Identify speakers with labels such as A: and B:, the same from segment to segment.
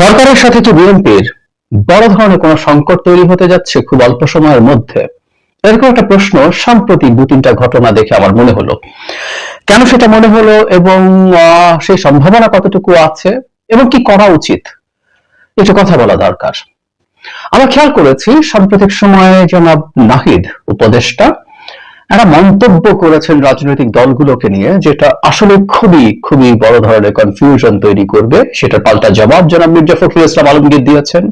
A: সরকারের সাথে কি বিএনপির বড় ধরনের কোন সংকট তৈরি হতে যাচ্ছে খুব অল্প সময়ের মধ্যে? এরকম একটা প্রশ্ন সাম্প্রতিক দু তিনটা ঘটনা দেখে আমার মনে হলো। কেন সেটা মনে হলো এবং সেই সম্ভাবনা কতটুকু আছে এবং কি করা উচিত? একটু কথা বলা দরকার। আমরা খেয়াল করেছি সাম্প্রতিক সময়ে জনাব নাহিদ, উপদেষ্টা একটা মন্তব্য করেছেন রাজনৈতিক দলগুলোকে নিয়ে, যেটা আসলে খুবই খুবই বড় ধরনের কনফিউশন তৈরি করবে। সেটা পাল্টা জবাব জনাব মির্জা ফখরুল ইসলাম আলমগীর দিয়েছেন।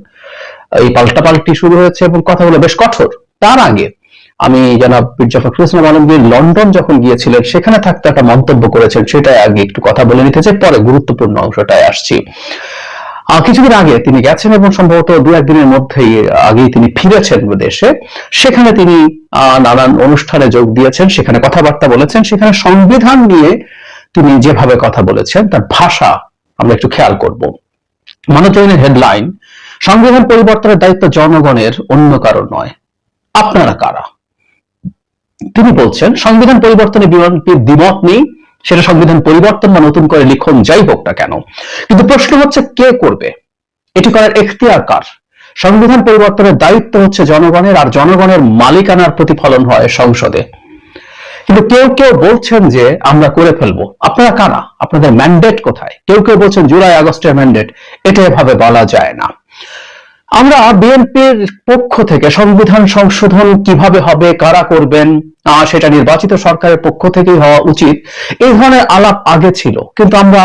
A: এই পাল্টা পাল্টি শুরু হয়েছে এবং কথাগুলো বেশ কঠোর। তার আগে আমি জনাব মির্জা ফখরুল ইসলাম আলমগীর লন্ডন যখন গিয়েছিলেন, সেখানে থাকতে একটা মন্তব্য করেছেন, সেটাই আগে একটু কথা বলে নিতে চাই, পরে গুরুত্বপূর্ণ অংশটায় আসছি। কিছুদিন আগে তিনি গেছেন এবং সম্ভবত দু একদিনের মধ্যেই, আগেই তিনি ফিরেছেন দেশে। সেখানে তিনি নানান অনুষ্ঠানে যোগ দিয়েছেন, সেখানে কথাবার্তা বলেছেন, সেখানে সংবিধান নিয়ে তিনি যেভাবে কথা বলেছেন, তার ভাষা আমরা একটু খেয়াল করব। মনোজয়নের হেডলাইন, সংবিধান পরিবর্তনের দায়িত্ব জনগণের, অন্য কারও নয়। আপনারা কারা? তিনি বলছেন, সংবিধান পরিবর্তনে বিএনপির দ্বিমত নেই সেটা সংবিধান পরিবর্তন বা নতুন করে লিখন যাই হোক না কেন। কিন্তু প্রশ্ন হচ্ছে, কে করবে? এটি করার এখতিয়ার কার? সংবিধান পরিবর্তনের দায়িত্ব হচ্ছে জনগণের, আর জনগণের মালিকানার প্রতিফলন হয় সংসদে। কিন্তু কেউ কেউ বলছেন যে, আমরা করে ফেলব। আপনারা কারা? আপনাদের ম্যান্ডেট কোথায়? কেউ কেউ বলছেন, জুলাই আগস্টের ম্যান্ডেট এটা এভাবে বলা যায় না। আমরা বিএনপির পক্ষ থেকে সংবিধান সংশোধন কীভাবে হবে, কারা করবেন? সেটা নির্বাচিত সরকারের পক্ষ থেকেই হওয়া উচিত। এই ধরনের আলাপ আগে ছিল, কিন্তু আমরা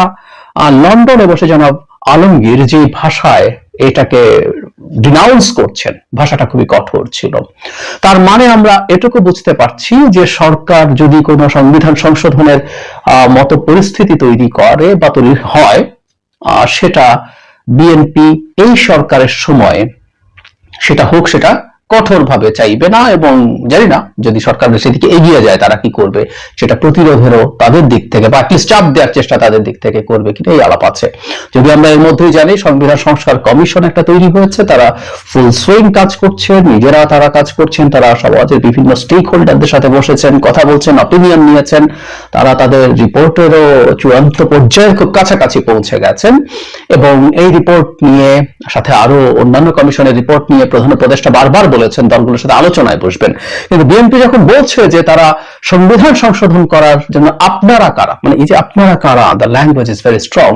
A: লন্ডনে বসে জনাব আলমগীর যে ভাষায় এটাকে ডিনাউন্স করছেন, ভাষাটা খুবই কঠোর ছিল। তার মানে আমরা এটুকু বুঝতে পারছি যে সরকার যদি কোনো সংবিধান সংশোধনের মতো পরিস্থিতি তৈরি করে বা তৈরি হয় সেটা বিএনপি এই সরকারের সময়ে, সেটা হোক সেটা কঠোরভাবে চাইবে না এবং জানি না যদি সরকার সেদিকে এগিয়ে যায় তারা কি করবে, সেটা প্রতিরোধেরও তাদের দিক থেকে বা অ্যাটলিস্ট চাপ দেওয়ার চেষ্টা তাদের দিক থেকে করবে কিনা এই আলাপ আছে। যদি আমরা এর মধ্যেই জানি, সংবিধান সংস্কার কমিশন একটা তৈরি হয়েছে, তারা ফুল সুইং কাজ করছে নিজেরা তারা কাজ করছেন, তারা সমাজের বিভিন্ন স্টেক হোল্ডারদের সাথে বসেছেন, কথা বলছেন অপিনিয়ন নিয়েছেন, তারা তাদের রিপোর্টেরও চূড়ান্ত পর্যায়ের খুব কাছাকাছি পৌঁছে গেছেন এবং এই রিপোর্ট নিয়ে, সাথে আরও অন্যান্য কমিশনের রিপোর্ট নিয়ে প্রধান উপদেষ্টা বারবার বলেছেন দলগুলোর সাথে আলোচনায় বসবেন। কিন্তু বিএনপি যখন বলছে যে তারা সংবিধান সংশোধন করার জন্য আপনারা কারা মানে এই যে আপনারা কারা the language is very strong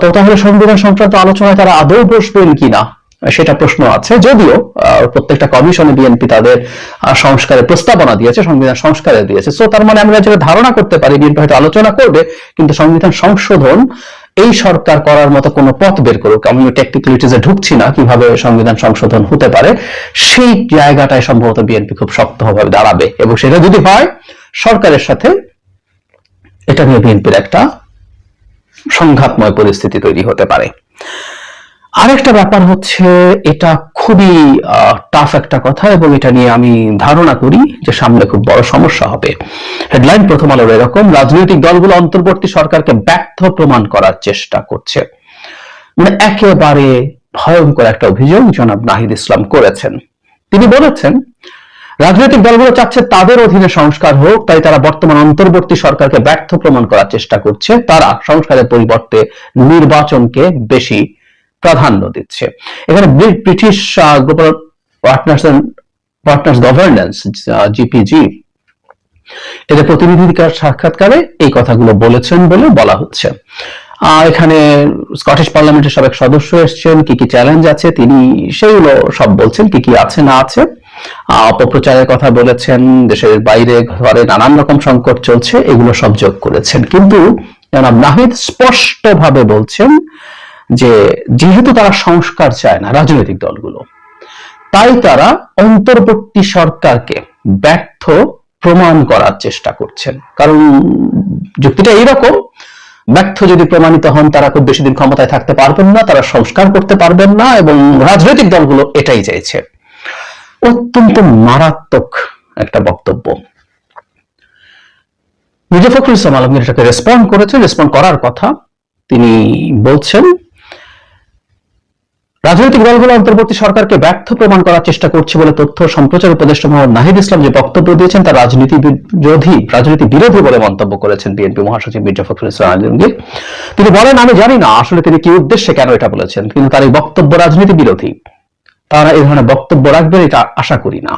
A: তো তাহলে সংবিধান সংক্রান্ত আলোচনায় তারা আদৌ বসবেন কিনা সেটা প্রশ্ন আছে। যদিও আহ, প্রত্যেকটা কমিশনে বিএনপি তাদের সংস্কারের প্রস্তাবনা দিয়েছে সংবিধান সংস্কারে দিয়েছে। সো তার মানে আমরা যেটা ধারণা করতে পারি বিএনপি হয়তো আলোচনা করবে কিন্তু সংবিধান সংশোধন এই সরকার করার মতো কোনো পথ বের করুক, আমি টেকনিক্যালিটিসে ঢুকছি না কীভাবে সংবিধান সংশোধন হতে পারে, সেই জায়গাটায় সম্ভবত বিএনপি খুব শক্তভাবে দাঁড়াবে। এবং সেটা যদি হয়, সরকারের সাথে এটা নিয়ে বিএনপির একটা সংঘাতময় পরিস্থিতি তৈরি হতে পারে। আরেকটা ব্যাপার হচ্ছে, এটা খুবই টাফ একটা কথা এবং এটা নিয়ে আমি ধারণা করি যে সামনে খুব বড় সমস্যা হবে। হেডলাইন প্রথম আলোর এরকম, রাজনৈতিক দলগুলো অন্তর্বর্তী সরকারকে ব্যর্থ প্রমাণ করার চেষ্টা করছে। মানে একেবারে ভয়ঙ্কর একটা অভিযোগ জনাব নাহিদ ইসলাম করেছেন। তিনি বলেছেন, রাজনৈতিক দলগুলো চাচ্ছে তাদের অধীনে সংস্কার হোক, তাই তারা বর্তমান অন্তর্বর্তী সরকারকে ব্যর্থ প্রমাণ করার চেষ্টা করছে। তারা সংস্কারের পরিবর্তে নির্বাচনকে বেশি প্রাধান্য দিচ্ছে। এখানে British global partners partners governance GPG এদের প্রতিনিধিকার সাক্ষাৎকারে এই কথাগুলো বলেছেন বলে বলা হচ্ছে। আহ, এখানে স্কটিশ পার্লামেন্টের সাবেক সদস্য এসেছেন কি কি চ্যালেঞ্জ আছে তিনি সেইগুলো সব বলছেন কি কি আছে না আছে। আহ, অপপ্রচারের কথা বলেছেন দেশের বাইরে ঘরে নানান রকম সংকট চলছে এগুলো সব যোগ করেছেন। কিন্তু জনাব নাহিদ স্পষ্টভাবে বলছেন যে যেহেতু তারা সংস্কার চায় না রাজনৈতিক দলগুলো, তাই তারা অন্তর্বর্তী সরকারকে ব্যর্থ প্রমাণ করার চেষ্টা করছেন। কারণ যুক্তিটা এইরকম, ব্যর্থ যদি প্রমাণিত হন, তারা খুব বেশি দিন ক্ষমতায় থাকতে পারবেন না, তারা সংস্কার করতে পারবেন না এবং রাজনৈতিক দলগুলো এটাই চাইছে। অত্যন্ত মারাত্মক একটা বক্তব্য। মির্জা ফখরুল ইসলাম আলমগীর এটাকে রেসপন্ড করেছে রেসপন্ড করার কথা তিনি বলছেন রাজনৈতিক দলগুলো অন্তর্বর্তী সরকারকে ব্যর্থ প্রমাণ করার চেষ্টা করছে বলে তথ্য সম্প্রচার উপদেষ্টা মোহাম্মদ নাহিদ ইসলাম যে বক্তব্য দিয়েছেন তা রাজনীতি বিরোধী রাজনীতি বিরোধী বলে মন্তব্য করেছেন বিএনপি মহাসচিব মির্জা ফখরুল ইসলাম আলমগীর। তিনি বলেন, আমি জানি না আসলে তিনি কি উদ্দেশ্যে কেন এটা বলেছেন, কিন্তু তার এই বক্তব্য রাজনীতি বিরোধী তারা এই ধরনের বক্তব্য রাখবেন এটা আশা করি না।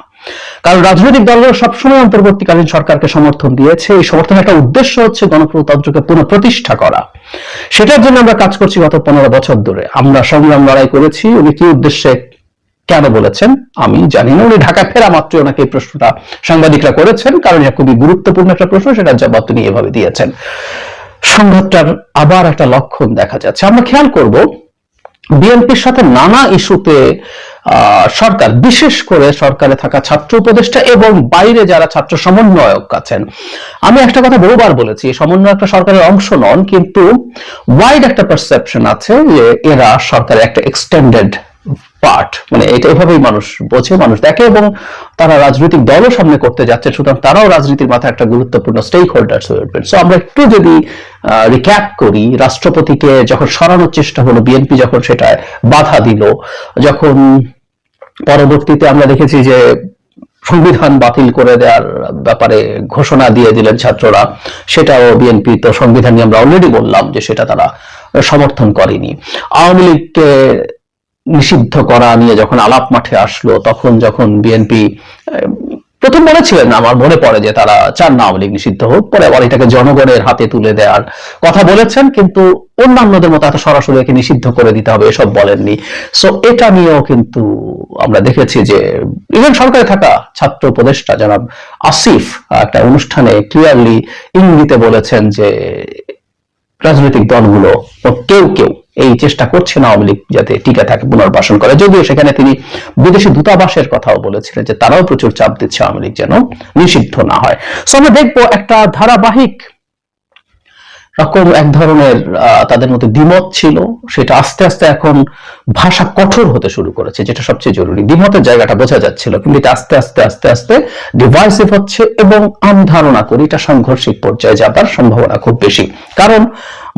A: কারণ রাজনৈতিক দলগুলো সবসময় অন্তর্বর্তীকালীন সরকারকে সমর্থন দিয়েছে। এই সমর্থনের একটা উদ্দেশ্য হচ্ছে গণপ্রজাতন্ত্রকে পুনঃপ্রতিষ্ঠা করা। সেটার জন্য আমরা কাজ করছি গত পনেরো বছর ধরে। আমরা সংগ্রাম লড়াই করেছি। উনি কি উদ্দেশ্যে কেন বলেছেন, আমি জানি না। উনি ঢাকা ফেরা মাত্র ওনাকে এই প্রশ্নটা সাংবাদিকরা করেছেন, কারণ এটা খুবই গুরুত্বপূর্ণ একটা প্রশ্ন, সেটার জবাব তিনি এভাবে দিয়েছেন। সংঘাতটার আবার একটা লক্ষণ দেখা যাচ্ছে। আমরা খেয়াল করব বিএনপির সাথে নানা ইস্যুতে সরকার, বিশেষ করে সরকারে থাকা ছাত্র উপদেষ্টা এবং বাইরে যারা ছাত্র সমন্বয়ক আছেন। আমি একটা কথা বহুবার বলেছি সমন্বয় একটা সরকারের অংশ নন, কিন্তু ওয়াইড একটা পারসেপশন আছে যে এরা সরকারের একটা এক্সটেন্ডেড পার্ট মানে এটা এভাবেই মানুষ বোঝে, মানুষ দেখে এবং তারা রাজনৈতিক দলও সামনে করতে যাচ্ছে, সুতরাং তারাও রাজনীতির মাথায় একটা গুরুত্বপূর্ণ স্টেক হোল্ডার্স হয়ে উঠবেন। সো আমরা একটু যদি রিক্যাপ করি, রাষ্ট্রপতিকে যখন সরানোর চেষ্টা হলো বিএনপি যখন সেটা বাধা দিল, যখন পরবর্তীতে আমরা দেখেছি যে সংবিধান বাতিল করে দেওয়ার ব্যাপারে ঘোষণা দিয়ে দিলেন ছাত্ররা, সেটাও বিএনপি তো সংবিধান নিয়ে আমরা অলরেডি বললাম যে সেটা তারা সমর্থন করেনি। আওয়ামী লীগকে নিষিদ্ধ করা নিয়ে যখন আলাপ মাঠে আসলো, তখন যখন বিএনপি প্রথম বলেছিলেন আমার মনে পড়ে যে তারা চান না আওয়ামী নিষিদ্ধ হোক, পরে আবার এটাকে জনগণের হাতে তুলে দেওয়ার কথা বলেছেন, কিন্তু অন্যান্যদের মতো এত সরাসরি একে নিষিদ্ধ করে দিতে হবে, এসব বলেননি। সো এটা নিয়েও কিন্তু আমরা দেখেছি যে ইভেন সরকারে থাকা ছাত্র উপদেষ্টা জনাব আসিফ একটা অনুষ্ঠানে ক্লিয়ারলি ইঙ্গিতে বলেছেন যে রাজনৈতিক দলগুলো, কেউ কেউ এই চেষ্টা করছে না আওয়ামী লীগ যাতে টিকা থাকে পুনর্বাসন করে। যদিও সেখানে তিনি বিদেশি দূতাবাসের কথাও বলেছিলেন যে তারাও প্রচুর চাপ দিচ্ছে আওয়ামী লীগ যেন নিষিদ্ধ না হয়। সো আমরা দেখব একটা ধারাবাহিক রকম এক ধরনের তাদের মধ্যে দ্বিমত ছিল, সেটা আস্তে আস্তে এখন ভাষা কঠোর হতে শুরু করেছে, যেটা সবচেয়ে জরুরি। দ্বিমতের জায়গাটা বোঝা যাচ্ছিল, কিন্তু এটা আস্তে আস্তে আস্তে আস্তে ডিভাইসিভ হচ্ছে এবং আমি ধারণা করি এটা সাংঘর্ষিক পর্যায়ে যাবার সম্ভাবনা খুব বেশি। কারণ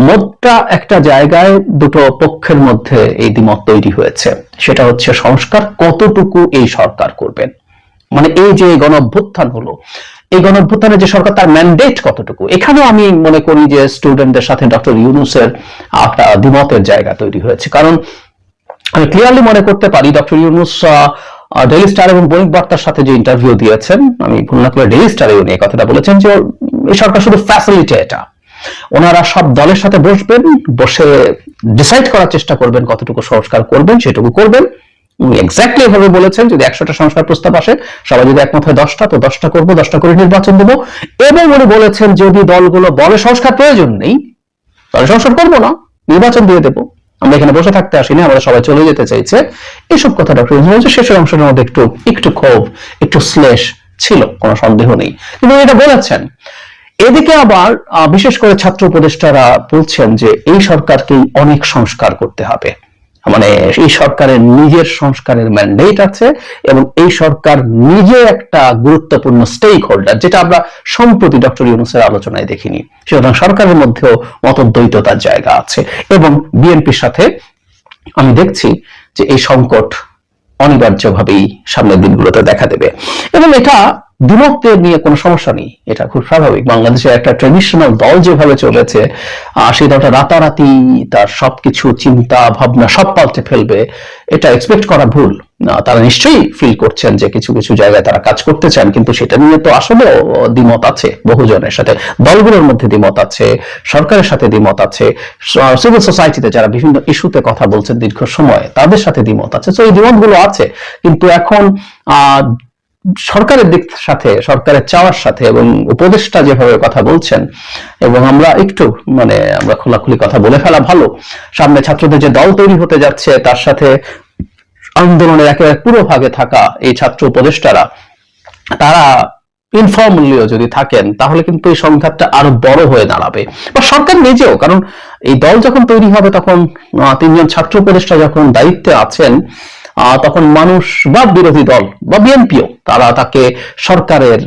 A: মতটা একটা জায়গায় দুটো পক্ষের মধ্যে এই দ্বিমত তৈরি হয়েছে, সেটা হচ্ছে সংস্কার কতটুকু এই সরকার করবেন মানে এই যে গণ অভ্যুত্থান হলো এই গণঅভ্যুত্থানের যে সরকার, তার ম্যান্ডেট কতটুকু? এখানেও আমি মনে করি যে স্টুডেন্টদের সাথে ডক্টর ইউনুসের একটা দ্বিমতের জায়গা তৈরি হয়েছে। কারণ আমি ক্লিয়ারলি মনে করতে পারি ডক্টর ইউনুস ডেলি স্টার এবং বণিক বার্তার সাথে যে ইন্টারভিউ দিয়েছেন, আমি ভুল করে ডেলি স্টারে উনি কথাটা বলেছেন যে, এই সরকার শুধু ফ্যাসিলিটি এটা ওনারা সব দলের সাথে বসবেন, বসে ডিসাইড করার চেষ্টা করবেন কতটুকু সংস্কার করবেন, সেটুকু করবেন। এক্স্যাক্টলি এভাবে বলেছেন, যদি একশোটা সংস্কার প্রস্তাব আসে, সবাই যদি একমত হয় দশটা, তো দশটা করব, দশটা করে নির্বাচন দেবো। এবং উনি বলেছেন, যদি দলগুলো বলে সংস্কার প্রয়োজন নেই, তাহলে সংস্কার করব না, নির্বাচন দিয়ে দেবো। আমরা এখানে বসে থাকতে আসিনি আমরা সবাই চলে যেতে চাইছে। এইসব কথা ডক্টর বলছে শেষের অংশের মধ্যে একটু একটু ক্ষোভ, একটু শ্লেষ ছিল, কোনো সন্দেহ নেই। কিন্তু এটা বলেছেন। এদিকে আবার বিশেষ করে ছাত্র উপদেষ্টারা বলছেন যে, এই সরকারকেই অনেক সংস্কার করতে হবে। মানে এই সরকারের নিজের সংস্কারের ম্যান্ডেট আছে এবং এই সরকার নিজে একটা গুরুত্বপূর্ণ স্টেক হোল্ডার যেটা আমরা সম্প্রতি ডক্টর ইউনুসের আলোচনায় দেখিনি। সুতরাং সরকারের মধ্যেও মতদ্বৈততার জায়গা আছে এবং বিএনপির সাথে আমি দেখছি যে এই সংকট অনিবার্যভাবেই সামনের দিনগুলোতে দেখা দেবে। এবং এটা দ্বিমতের নিয়ে কোনো সমস্যা নেই। এটা খুব স্বাভাবিক। বাংলাদেশের একটা ট্রেডিশনাল দল যেভাবে চলেছে সেই দলটা রাতারাতি তার সবকিছু চিন্তা, ভাবনা সব পাল্টে ফেলবে, এটা এক্সপেক্ট করা ভুল। তারা নিশ্চয়ই ফিল করছেন যে কিছু কিছু জায়গায় তারা কাজ করতে চান কিন্তু সেটা নিয়ে তো আসলে দ্বিমত আছে বহুজনের সাথে। দলগুলোর মধ্যে দ্বিমত আছে, সরকারের সাথে দ্বিমত আছে সিভিল সোসাইটিতে যারা বিভিন্ন ইস্যুতে কথা বলছেন দীর্ঘ সময়, তাদের সাথে দ্বিমত আছে। তো এই দ্বিমতগুলো আছে। কিন্তু এখন সরকারের দিক সাথে, সরকারের চাওয়ার সাথে এবং উপদেষ্টা যেভাবে কথা বলছেন এবং আমরা একটু মানে আমরা খোলাখুলি কথা বলে ফেলা ভালো। সামনে ছাত্রদের যে দল তৈরি হতে যাচ্ছে, তার সাথে আন্দোলনের একেবারে পুরো ভাগে থাকা এই ছাত্র উপদেষ্টারা, তারা ইনফর্মালিও যদি থাকেন, তাহলে কিন্তু এই সংঘাতটা আরও বড় হয়ে দাঁড়াবে। বা সরকার নিজেও, কারণ এই দল যখন তৈরি হবে, তখন তিনজন ছাত্র উপদেষ্টা যখন দায়িত্বে আছেন তখন মানুষ বা বিরোধী দল বা বিএনপিও, তারা তাকে সরকারের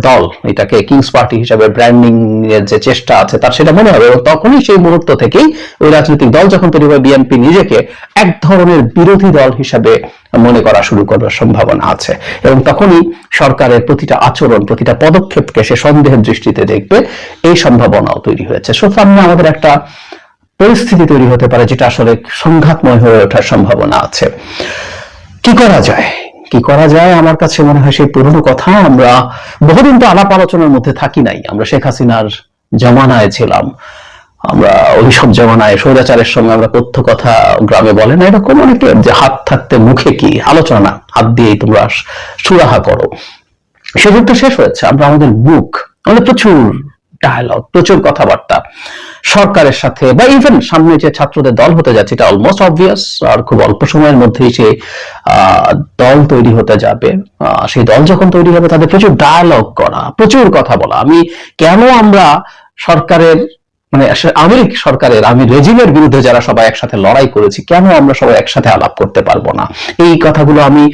A: দল, এটাকে কিংস পার্টি হিসাবে ব্র্যান্ডিং এর যে চেষ্টা আছে তার সেটা মনে হবে। এবং তখনই সেই মুহূর্ত থেকেই ওই রাজনৈতিক দল যখন তৈরি হয় বিএনপি নিজেকে এক ধরনের বিরোধী দল হিসাবে মনে করা শুরু করার সম্ভাবনা আছে। এবং তখনই সরকারের প্রতিটা আচরণ, প্রতিটা পদক্ষেপকে সে সন্দেহের দৃষ্টিতে দেখবে। এই সম্ভাবনাও তৈরি হয়েছে। সো আমাদের একটা পরিস্থিতি তৈরি হতে পারে যেটা আসলে সংঘাতময় হয়ে ওঠার সম্ভাবনা আছে। কি করা যায়? কি করা যায়? আমার কাছে মনে হয় সেই পুরনো কথা। আমরা বহুদিন তো আলাপ আলোচনার মধ্যে থাকি নাই। আমরা শেখ হাসিনার জমানায় ছিলাম। আমরা ওইসব জমানায়, স্বৈরাচারের সঙ্গে আমরা তথ্য কথা গ্রামে বলে না। এরকম অনেকে যে হাত থাকতে মুখে কি? আলোচনা হাত দিয়েই তোমরা সুরাহা করো। সে যুগটা শেষ হয়েছে। আমরা আমাদের মুখ, আমাদের প্রচুর ডায়ালগ, প্রচুর কথাবার্তা, সরকারের সাথে বা ইভেন সামনে যে ছাত্রদের দল হতে যাচ্ছে, এটা অলমোস্ট অবভিয়াস আর খুব অল্প সময়ের মধ্যেই সে দল তৈরি হতে যাবে সেই দল যখন তৈরি হবে, তাদের প্রচুর ডায়ালগ করা, প্রচুর কথা বলা। আমি কেন আমরা সরকারের মানে আমেরিক সরকারের আমি রেজিমের বিরুদ্ধে যারা সবাই একসাথে লড়াই করেছি, কেন আমরা সবাই একসাথে আলাপ করতে পারব না? এই কথাগুলো আমি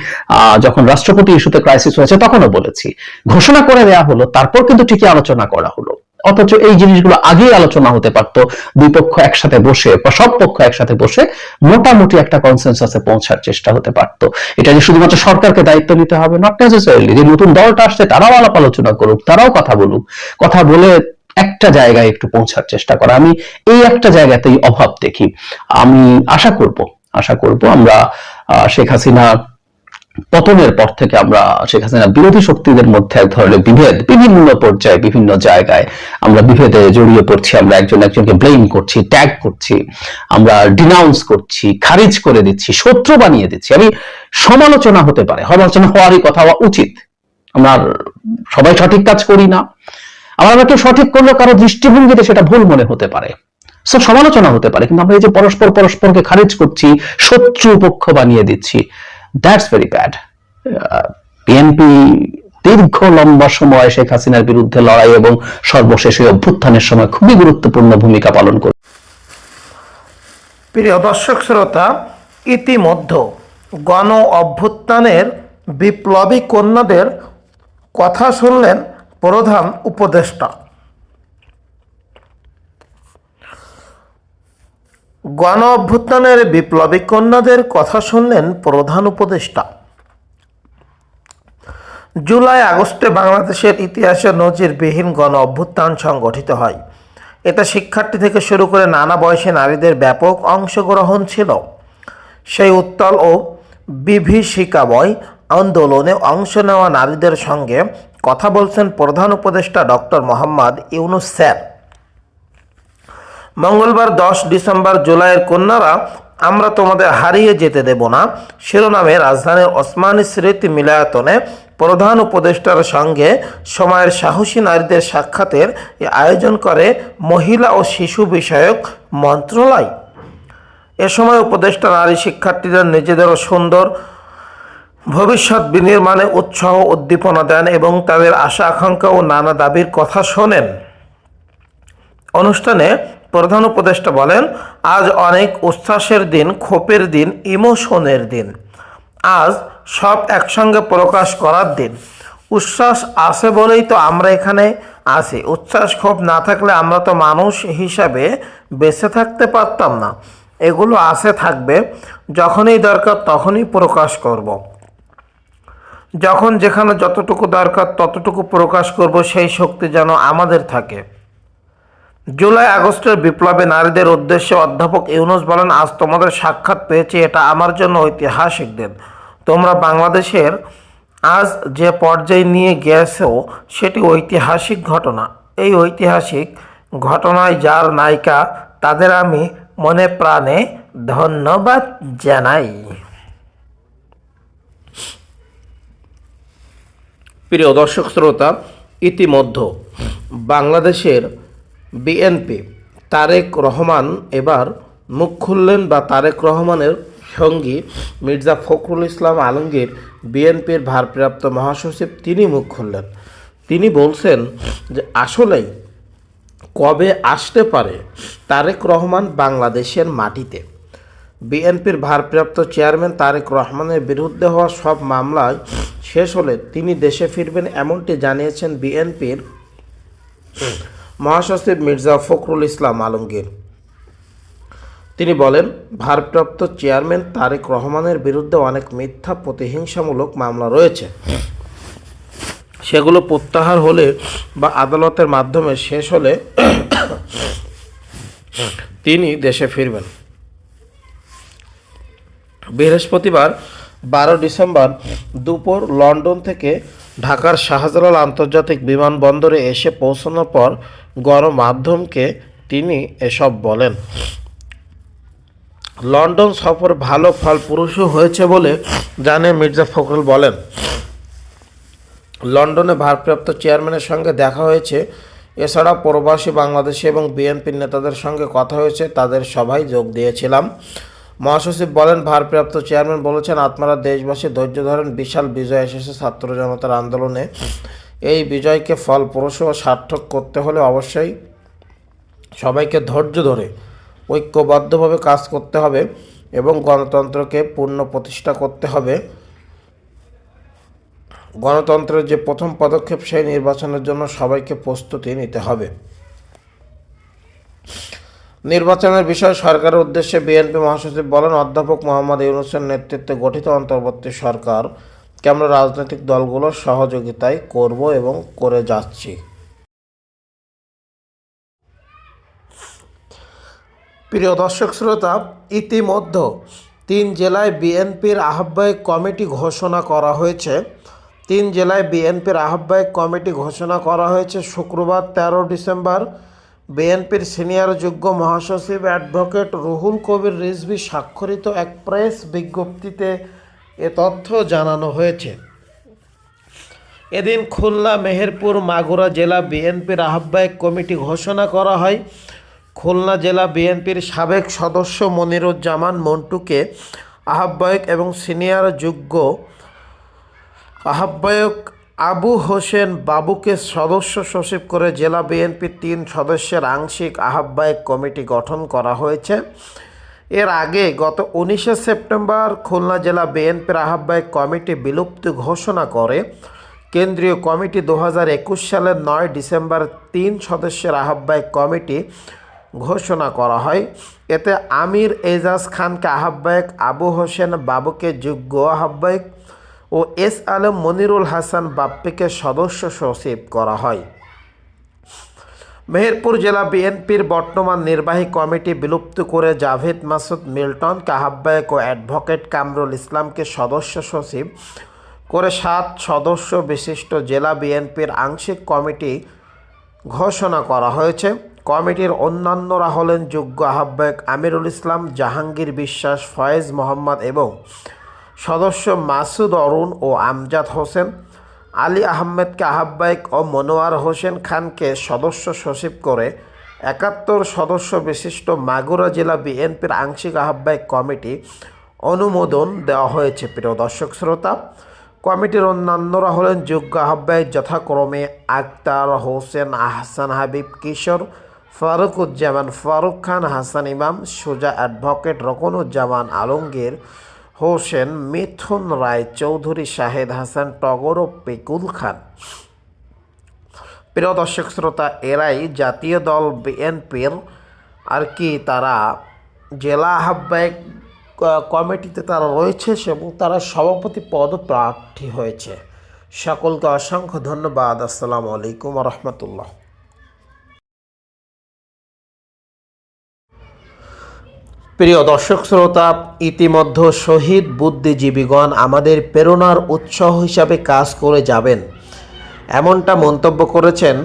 A: যখন রাষ্ট্রপতি ইস্যুতে ক্রাইসিস হয়েছে, তখনও বলেছি। ঘোষণা করে দেয়া হলো, তারপর কিন্তু ঠিকই আলোচনা করা হলো। অথচ এই জিনিসগুলো আগেই আলোচনা হতে পারতো। দুই পক্ষ একসাথে বসে বা সব পক্ষ একসাথে বসে মোটামুটি একটা কনসেন্সাসে পৌঁছার চেষ্টা হতে পারতো। এটা যে শুধুমাত্র সরকারকে দায়িত্ব নিতে হবে নট নেসেসারিলি যে নতুন দলটা আসছে, তারাও আলাপ আলোচনা করুক, তারাও কথা বলুক। কথা বলে একটা জায়গায় একটু পৌঁছার চেষ্টা করা। আমি এই একটা জায়গাতেই অভাব দেখি। আমি আশা করব আশা করব আমরা শেখ হাসিনা পতনের পর থেকে আমরা শেখ হাসিনা বিরোধী শক্তিদের মধ্যে এক ধরনের বিভেদ, বিভিন্ন পর্যায়ে বিভিন্ন জায়গায় আমরা বিভেদে জড়িয়ে পড়ছি, আমরা একজন একজনকে ব্লেম করছি ট্যাগ করছি, আমরা ডিনাউন্স করছি, খারিজ করে দিচ্ছি, শত্রু বানিয়ে দিচ্ছি। আমি সমালোচনা হতে পারে, সমালোচনা হওয়ারই কথা হওয়া উচিত। আমরা সবাই সঠিক কাজ করি না। আবার আমরা কেউ সঠিক করলেও কারও দৃষ্টিভঙ্গিতে সেটা ভুল মনে হতে পারে। সমালোচনা হতে পারে, কিন্তু আমরা এই যে পরস্পর পরস্পরকে খারিজ করছি, শত্রু পক্ষ বানিয়ে দিচ্ছি দ্যাটস ভেরি ব্যাড বিএনপি দীর্ঘ লম্বা সময় শেখ হাসিনার বিরুদ্ধে লড়াই এবং সর্বশেষ এই অভ্যুত্থানের সময় খুবই গুরুত্বপূর্ণ ভূমিকা পালন করে
B: প্রিয় দর্শক শ্রোতা, ইতিমধ্যে গণ অভ্যুত্থানের বিপ্লবী কন্যাদের কথা শুনলেন প্রধান উপদেষ্টা। গণ অভ্যুত্থানের বিপ্লবী কন্যাদের কথা শুনলেন প্রধান উপদেষ্টা। জুলাই, আগস্টে বাংলাদেশের ইতিহাসে নজিরবিহীন গণ অভ্যুত্থান সংগঠিত হয়। এতে শিক্ষার্থী থেকে শুরু করে নানা বয়সী নারীদের ব্যাপক অংশগ্রহণ ছিল। সেই উত্তাল ও বিভীষিকাময় আন্দোলনে অংশ নেওয়া নারীদের সঙ্গে কথা বলছেন প্রধান উপদেষ্টা ডক্টর মোহাম্মদ ইউনুস স্যার। মঙ্গলবার দশ ডিসেম্বর জুলাইয়ের কন্যারা, আমরা তোমাদের হারিয়ে যেতে দেব না। শিরোনামে রাজধানীর ওসমানী স্মৃতি মিলায়তনে প্রধান উপদেষ্টার সঙ্গে সময়ের সাহসী নারীদের সাক্ষাতের আয়োজন করে মহিলা ও শিশু বিষয়ক মন্ত্রণালয়। এ সময় উপদেষ্টা নারী শিক্ষার্থীদের নিজেদেরও সুন্দর ভবিষ্যৎ বিনির্মাণে উৎসাহ উদ্দীপনা দেন এবং তাদের আশা আকাঙ্ক্ষা ও নানা দাবির কথা শোনেন। অনুষ্ঠানে প্রধান উপদেষ্টা বলেন, আজ অনেক উচ্ছ্বাসের দিন, ক্ষোভের দিন, ইমোশনের দিন। আজ সব একসঙ্গে প্রকাশ করার দিন। উচ্ছ্বাস আছে বলেই তো আমরা এখানে আছি। উচ্ছ্বাস, ক্ষোভ না থাকলে আমরা তো মানুষ হিসাবে বেঁচে থাকতে পারতাম না। এগুলো আছে, থাকবে। যখনই দরকার তখনই প্রকাশ করব। যখন যেখানে যতটুকু দরকার ততটুকু প্রকাশ করব, সেই শক্তি যেন আমাদের থাকে। জুলাই আগস্টের বিপ্লবে নারীদের উদ্দেশ্যে অধ্যাপক ইউনুস বলেন, আজ তোমাদের সাক্ষাৎ পেয়েছি, এটা আমার জন্য ঐতিহাসিক দিন। তোমরা বাংলাদেশের আজ যে পর্যায়ে নিয়ে গেছো, সেটি ঐতিহাসিক ঘটনা। এই ঐতিহাসিক ঘটনায় যার নায়িকা, তাদের আমি মনে প্রাণে ধন্যবাদ জানাই। প্রিয় দর্শক, শ্রোতা, ইতিমধ্যে বাংলাদেশের বিএনপি, তারেক রহমান এবার মুখ খুললেন বা তারেক রহমানের সঙ্গী মির্জা ফখরুল ইসলাম আলমগীর, বিএনপির ভারপ্রাপ্ত মহাসচিব, তিনি মুখ খুললেন। তিনি বলছেন যে আসলেই কবে আসতে পারে তারেক রহমান বাংলাদেশের মাটিতে? বিএনপির ভারপ্রাপ্ত চেয়ারম্যান তারেক রহমানের বিরুদ্ধে হওয়া সব মামলায় শেষ হলে তিনি দেশে ফিরবেন এমনটি জানিয়েছেন বিএনপির মহাসচিব মির্জা ফখরুল ইসলাম আলমগীর। তিনি বলেন, ভারপ্রাপ্ত চেয়ারম্যান তারেক রহমানের বিরুদ্ধে অনেক মিথ্যা প্রতিহিংসামূলক মামলা রয়েছে। সেগুলো প্রত্যাহার হলে বা আদালতের মাধ্যমে শেষ হলে তিনি দেশে ফিরবেন। বৃহস্পতিবার বারো ডিসেম্বর দুপুর লন্ডন থেকে ঢাকার শাহজালাল আন্তর্জাতিক বিমানবন্দরে এসে পৌঁছানোর পর গণমাধ্যমকে তিনি এসব বলেন। লন্ডন সফর ভালো ফলপ্রসূ হয়েছে বলে জানে মির্জা ফখরুল বলেন। লন্ডনে ভারপ্রাপ্ত চেয়ারম্যানের সঙ্গে দেখা হয়েছে। এছাড়া প্রবাসী বাংলাদেশি এবং বিএনপির নেতাদের সঙ্গে কথা হয়েছে। তাদের সভায় যোগ দিয়েছিলাম। মহাসচিব বলেন, ভারপ্রাপ্ত চেয়ারম্যান বলেছেন, আপনারা দেশবাসী ধৈর্য ধরেন, বিশাল বিজয় এসেছে ছাত্র জনতার আন্দোলনে। এই বিজয়কে ফলপ্রসূ ও সার্থক করতে হলে অবশ্যই সবাইকে ধৈর্য ধরে, ঐক্যবদ্ধভাবে কাজ করতে হবে এবং গণতন্ত্রকে পূর্ণ প্রতিষ্ঠা করতে হবে। গণতন্ত্রের যে প্রথম পদক্ষেপ, সেই নির্বাচনের জন্য সবাইকে প্রস্তুতি নিতে হবে। নির্বাচনের বিষয়ে সরকারের উদ্দেশ্যে বিএনপি মহাসচিব বলেন, অধ্যাপক মোহাম্মদ ইউনুসের নেতৃত্বে গঠিত অন্তর্বর্তী সরকার আমরা রাজনৈতিক দলগুলোর সহযোগিতায় করব এবং করে যাচ্ছি। প্রিয় দর্শক শ্রোতা, ইতিমধ্যে তিন জেলায় বিএনপির আহ্বায়ক কমিটি ঘোষণা করা হয়েছে। তিন জেলায় বিএনপির আহ্বায়ক কমিটি ঘোষণা করা হয়েছে শুক্রবার, তেরো ডিসেম্বর। বিএনপির সিনিয়র যোগ্য মহাসচিব অ্যাডভোকেট রুহুল কবির রিজভি স্বাক্ষরিত এক প্রেস বিজ্ঞপ্তিতে এ তথ্য জানানো হয়েছে। এদিন খুলনা, মেহেরপুর, মাগুরা জেলা বিএনপির আহ্বায়ক কমিটি ঘোষণা করা হয়। খুলনা জেলা বিএনপির সাবেক সদস্য মনিরুজ্জামান মন্টুকে আহ্বায়ক এবং সিনিয়র যুগ্ম আহ্বায়ক আবু হোসেন বাবুকে সদস্য সচিব করে জেলা বিএনপির তিন সদস্যের আংশিক আহ্বায়ক কমিটি গঠন করা হয়েছে। এর আগে গত উনিশে সেপ্টেম্বর খুলনা জেলা বিএনপির আহ্বায়ক কমিটি বিলুপ্ত ঘোষণা করে। কেন্দ্রীয় কমিটি দু সালের নয় ডিসেম্বর তিন সদস্যের আহ্বায়ক কমিটি ঘোষণা করা হয়। এতে আমির এজাজ খানকে আহ্বায়ক, আবু হোসেন বাবুকে যোগ্য আহ্বায়ক ও এস আলম মনিরুল হাসান বাপ্পিকে সদস্য সচিব করা হয়। মেহেরপুর জেলা বিএনপির বর্তমান নির্বাহী কমিটি বিলুপ্ত করে জাভেদ মাসুদ মিল্টনকে আহ্বায়ক ও অ্যাডভোকেট কামরুল ইসলামকে সদস্য সচিব করে সাত সদস্য বিশিষ্ট জেলা বিএনপির আংশিক কমিটি ঘোষণা করা হয়েছে। কমিটির অন্যান্যরা হলেন যোগ্য আহ্বায়ক আমিরুল ইসলাম, জাহাঙ্গীর বিশ্বাস, ফয়েজ মোহাম্মদ এবং সদস্য মাসুদ অরুণ ও আমজাদ হোসেন, আলী আহমেদকে আহ্বায়ক ও মনোয়ার হোসেন খানকে সদস্য সচিব করে একাত্তর সদস্য বিশিষ্ট মাগুরা জেলা বিএনপির আংশিক আহ্বায়ক কমিটি অনুমোদন দেওয়া হয়েছে। প্রিয় দর্শক শ্রোতা, কমিটির অন্যান্যরা হলেন যোগ্য আহ্বায়ক যথাক্রমে আক্তার হোসেন, আহসান হাবিব কিশোর, ফারুকুজ্জামান ফারুক খান, হাসান ইমাম, সোজা অ্যাডভোকেট রকনুজ্জামান আলমগীর হোসেন মিথুন রায় চৌধুরী শাহেদ হাসান টগর ও পেকুল খান। প্রিয় দর্শক শ্রোতা, এরাই জাতীয় দল বিএনপির। আর কি তারা জেলা আহ্বায়ক কমিটিতে তারা রয়েছে এবং তারা সভাপতি পদ প্রার্থী হয়েছে। সকলকে অসংখ্য ধন্যবাদ। আসসালামু আলাইকুম রহমতুল্লাহ। প্রিয় দর্শক শ্রোতা, ইতিমধ্যে শহীদ বুদ্ধিজীবীগণ আমাদের প্রেরণার উৎস হিসাবে কাজ করে যাবেন। এমনটা মন্তব্য করেছেন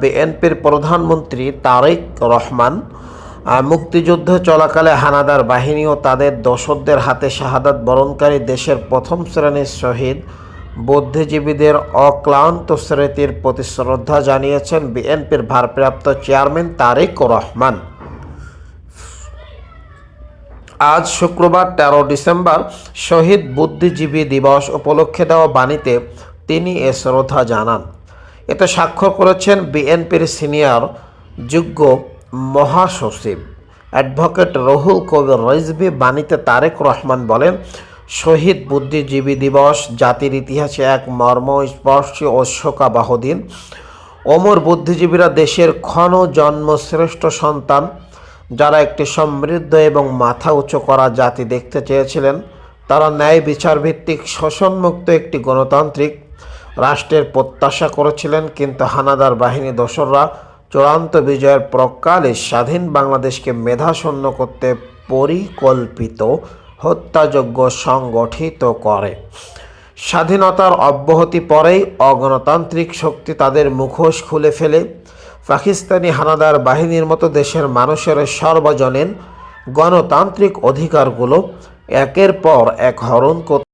B: বিএনপির প্রধানমন্ত্রী তারেক রহমান। মুক্তিযুদ্ধ চলাকালে হানাদার বাহিনী ও তাদের দশকদের হাতে শাহাদাত বরণকারী দেশের প্রথম শ্রেণির শহীদ বুদ্ধিজীবীদের অক্লান্ত স্মৃতির প্রতি শ্রদ্ধা জানিয়েছেন বিএনপির ভারপ্রাপ্ত চেয়ারম্যান তারেক রহমান। আজ শুক্রবার তেরো ডিসেম্বর শহীদ বুদ্ধিজীবী দিবস উপলক্ষে দেওয়া বাণীতে তিনি এ শ্রদ্ধা জানান। এতে স্বাক্ষর করেছেন বিএনপির সিনিয়র যুগ্ম মহাসচিব অ্যাডভোকেট রহুল কবির রিজভি। বাণীতে তারেক রহমান বলেন, শহীদ বুদ্ধিজীবী দিবস জাতির ইতিহাসে এক মর্মস্পর্শী ও শোকাবহ দিন। অমর বুদ্ধিজীবীরা দেশের ক্ষণ জন্মশ্রেষ্ঠ সন্তান যারা একটি সমৃদ্ধ এবং মাথা উঁচু করা জাতি দেখতে চেয়েছিলেন, তারা ন্যায় বিচার ভিত্তিক শোষণমুক্ত একটি গণতান্ত্রিক রাষ্ট্রের প্রত্যাশা করেছিলেন, কিন্তু হানাদার বাহিনী দোসররা চূড়ান্ত বিজয়ের প্রকালে স্বাধীন বাংলাদেশকে মেধাশূন্য করতে পরিকল্পিত হত্যাযোগ্য সংগঠিত করে। স্বাধীনতার অব্যাহতি পরেই অগণতান্ত্রিক শক্তি তাদের মুখোশ খুলে ফেলে। পাকিস্তানি হানাদার বাহিনীর মতো দেশের মানুষের সর্বজনীন গণতান্ত্রিক অধিকারগুলো একের পর এক হরণ